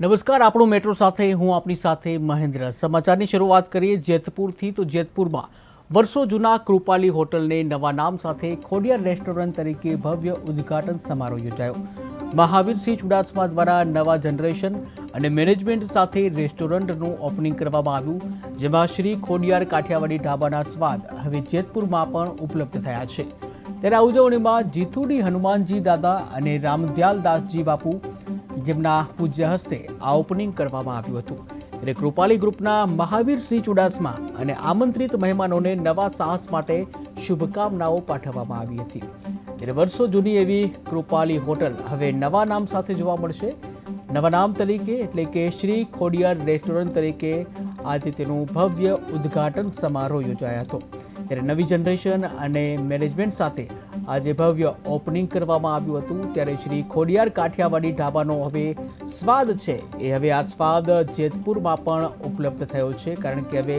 નમસ્કાર, આપણું મેટ્રો સાથે હું આપની સાથે મહેન્દ્ર. સમાચારની શરૂઆત કરીએ જેતપુરથી. તો જેતપુરમાં વર્ષો જૂના કૃપાલી હોટલને નવા નામ સાથે ખોડિયાર રેસ્ટોરન્ટ તરીકે ભવ્ય ઉદ્ઘાટન સમારોહ યોજાયો. મહાવીરસિંહ ચુડાસમા દ્વારા નવા જનરેશન અને મેનેજમેન્ટ સાથે રેસ્ટોરન્ટનું ઓપનિંગ કરવામાં આવ્યું, જેમાં શ્રી ખોડિયાર કાઠિયાવાડી ઢાબાના સ્વાદ હવે જેતપુરમાં પણ ઉપલબ્ધ થયા છે. ત્યારે આ ઉજવણીમાં જીથુડી હનુમાનજી દાદા અને રામદ્યાલ દાસજી બાપુ જેમના પૂજ્ય હસ્તે આ ઓપનિંગ કરવામાં આવ્યું હતું. ત્યારે કૃપાલી ગ્રુપના મહાવીરસિંહ ચુડાસમા અને આમંત્રિત મહેમાનોને નવા સાહસ માટે શુભકામનાઓ પાઠવવામાં આવી હતી. ત્યારે વર્ષો જૂની એવી કૃપાલી હોટલ હવે નવા નામ સાથે જોવા મળશે. નવા નામ તરીકે એટલે કે શ્રી ખોડિયાર રેસ્ટોરન્ટ તરીકે આજે તેનું ભવ્ય ઉદ્ઘાટન સમારોહ યોજાયો હતો. ત્યારે નવી જનરેશન અને મેનેજમેન્ટ સાથે આજે ભવ્ય ઓપનિંગ કરવામાં આવ્યું હતું. ત્યારે શ્રી ખોડિયાર કાઠિયાવાડી ઢાબાનો હવે સ્વાદ છે. એ હવે આ સ્વાદ જેતપુરમાં પણ ઉપલબ્ધ થયો છે. કારણ કે હવે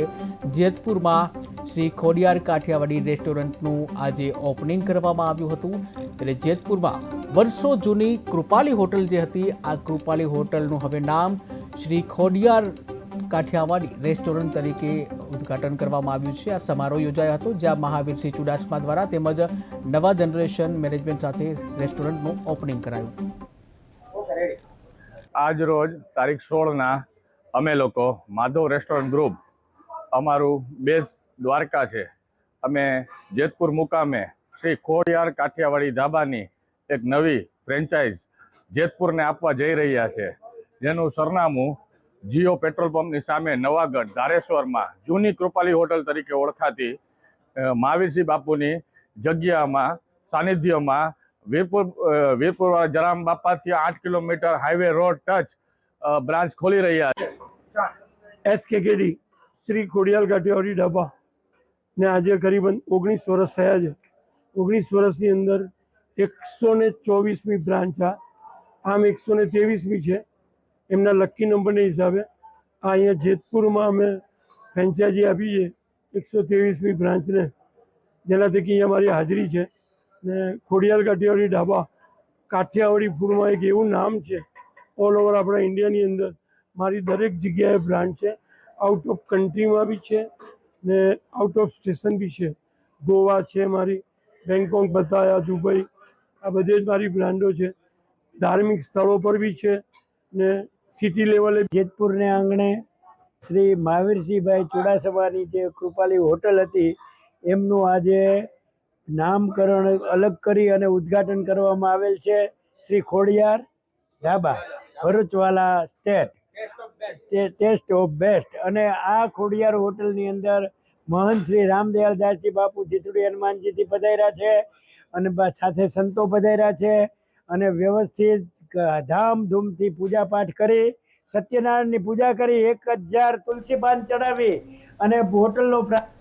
જેતપુરમાં શ્રી ખોડિયાર કાઠિયાવાડી રેસ્ટોરન્ટનું આજે ઓપનિંગ કરવામાં આવ્યું હતું. ત્યારે જેતપુરમાં વર્ષો જૂની કૃપાલી હોટલ જે હતી, આ કૃપાલી હોટલનું હવે નામ શ્રી ખોડિયાર કાઠિયાવાડી રેસ્ટોરન્ટ તરીકે ઉદ્ઘાટન કરવામાં આવ્યું છે. આ સમારોહ યોજાયો હતો, જ્યાં મહાવીરસિંહ ચુડાસમા દ્વારા તેમજ નવા જનરેશન મેનેજમેન્ટ સાથે રેસ્ટોરન્ટનું ઓપનિંગ કરાયું. આજ રોજ તારીખ સોળના અમે લોકો માધવ રેસ્ટોરન્ટ ગ્રુપ, અમારું બેઝ દ્વારકા છે. અમે જેતપુર મુકામે શ્રી ખોડિયાર કાઠિયાવાડી ધાબાની એક નવી ફ્રેન્ચાઇઝ જેતપુરને આપવા જઈ રહ્યા છે. જેનું સરનામું જીઓ પેટ્રોલ પંપની સામે નવાગઢ ધારેશ્વરમાં જૂની કૃપાલી હોટલ તરીકે ઓળખાતી મહાવીરસિંહ બાપુની જગ્યામાં, સાનિધ્યમાં વીરપુર વીરપુરવાળા જરામ બાપાથી આઠ kilometre highway road touch branch ખોલી રહ્યા છે. એસકેકેડી, શ્રી ખોડિયાલ કાઠિયાવાડી ઢાબા ને આજે કરીબન ઓગણીસ વર્ષ થયા છે. ઓગણીસ વર્ષની અંદર એકસો ને ચોવીસમી બ્રાન્ચ આ. આમ એકસો ને ત્રેવીસમી છે. એમના લકી નંબરને હિસાબે આ અહીંયા જેતપુરમાં અમે ફ્રેન્ચાઇઝી આપી છે એકસો ત્રેવીસમી બ્રાન્ચને જેના થકી અહીંયા મારી હાજરી છે. ને ખોડિયાલ કાઠિયાવાડી ઢાબા, કાઠિયાવાડી ફૂડમાં એક એવું નામ છે ઓલ ઓવર આપણા ઇન્ડિયાની અંદર. મારી દરેક જગ્યાએ બ્રાન્ડ છે. આઉટ ઓફ કન્ટ્રીમાં બી છે ને આઉટ ઓફ સ્ટેશન બી છે. ગોવા છે મારી બેંગકોક બતાયા, દુબઈ, આ બધે જ મારી બ્રાન્ડો છે. ધાર્મિક સ્થળો પર બી છે ને સિટી લેવલે જેતપુરને આંગણે શ્રી મહાવીરસિંહભાઈ ચુડાસમાની જે કૃપાલી હોટલ હતી, એમનું આજે નામકરણ અલગ કરી અને ઉદ્ઘાટન કરવામાં આવેલ છે. શ્રી ખોડિયાર ઢાબા ભરૂચવાલા સ્ટેટ ટેસ્ટ ઓફ બેસ્ટ અને આ ખોડિયાર હોટલની અંદર મહંત શ્રી રામદયાલ દાસજી બાપુ, જીતુડી હનુમાનજીથી પધાર્યા છે અને સાથે સંતો પધાર્યા છે અને વ્યવસ્થિત ધામધૂમથી પૂજાપાઠ કરી સત્યનારાયણની પૂજા કરી એક હજાર તુલસી પાન ચડાવી અને હોટલનો